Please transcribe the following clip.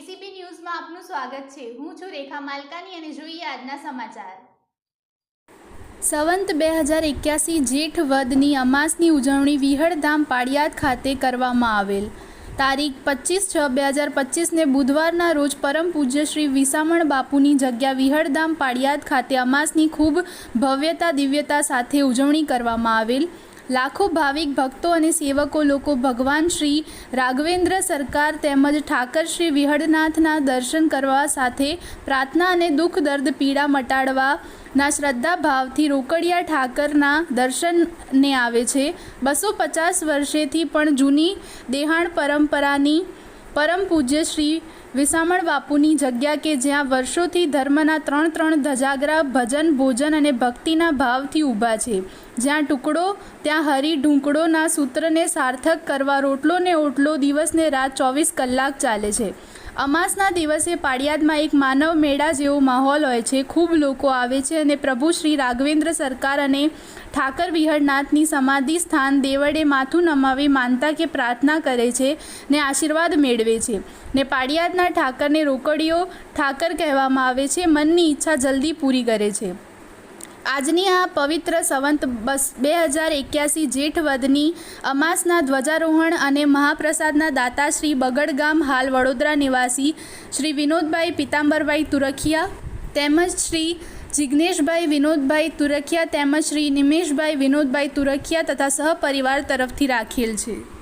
સ્વાગત છે. હું છું રેખા માલકાની અને જોઈએ આજના સમાચાર. સંવંત બે હજાર એક્યાસી જેઠ વધની અમાસની ઉજવણી વિહળધામ પાળિયાદ ખાતે કરવામાં આવેલ. તારીખ પચીસ છ બે હજાર પચીસને બુધવારના રોજ પરમ પૂજ્ય શ્રી વિસામણ બાપુની જગ્યા વિહળધામ પાળિયાદ ખાતે અમાસની ખૂબ ભવ્યતા દિવ્યતા સાથે ઉજવણી કરવામાં આવેલ. લાખો ભાવિક ભક્તો અને સેવકો લોકો ભગવાન શ્રી રાઘવેન્દ્ર સરકાર તેમજ ઠાકર શ્રી વિહળનાથના દર્શન કરવા સાથે પ્રાર્થના અને દુઃખ દર્દ પીડા મટાડવાના શ્રદ્ધા ભાવથી રોકડિયા ઠાકરના દર્શનને આવે છે. બસો પચાસ વર્ષેથી પણ જૂની દેહાણ પરંપરાની પરમ પૂજ્ય શ્રી વિસામણ બાપુની જગ્યા કે જ્યાં વર્ષોથી ધર્મના ત્રણ ત્રણ ધજાગરા ભજન, ભોજન અને ભક્તિના ભાવથી ઊભા છે. જ્યાં ટુકડો, ત્યાં હરી ઢૂંકડોના સૂત્રને સાર્થક કરવા રોટલો ને ઓટલો દિવસને રાત ચોવીસ કલાક ચાલે છે. અમાસના દિવસે પાળિયાદમાં એક માનવ મેળા જેવો માહોલ હોય છે. ખૂબ લોકો આવે છે અને પ્રભુ શ્રી રાઘવેન્દ્ર સરકાર અને ઠાકર વિહળનાથની સમાધિ સ્થાન દેવળે માથું નમાવી માનતા કે પ્રાર્થના કરે છે ને આશીર્વાદ મેળવે છે. ને પાળિયાદના ઠાકરને રોકડીઓ ઠાકર કહેવામાં આવે છે. મનની ઈચ્છા જલ્દી પૂરી કરે છે. આજની આ પવિત્ર સંવંત બસ બે હજાર એક્યાસી જેઠ વધની અમાસના ધ્વજારોહણ અને મહાપ્રસાદના દાતા શ્રી બગડગામ હાલ વડોદરા નિવાસી શ્રી વિનોદભાઈ પિતાંબરભાઈ તુરખિયા તેમજ શ્રી જિજ્ઞેશભાઈ વિનોદભાઈ તુરખિયા તેમજ શ્રી નિમેશભાઈ વિનોદભાઈ તુરખિયા તથા સહપરિવાર તરફથી રાખેલ છે.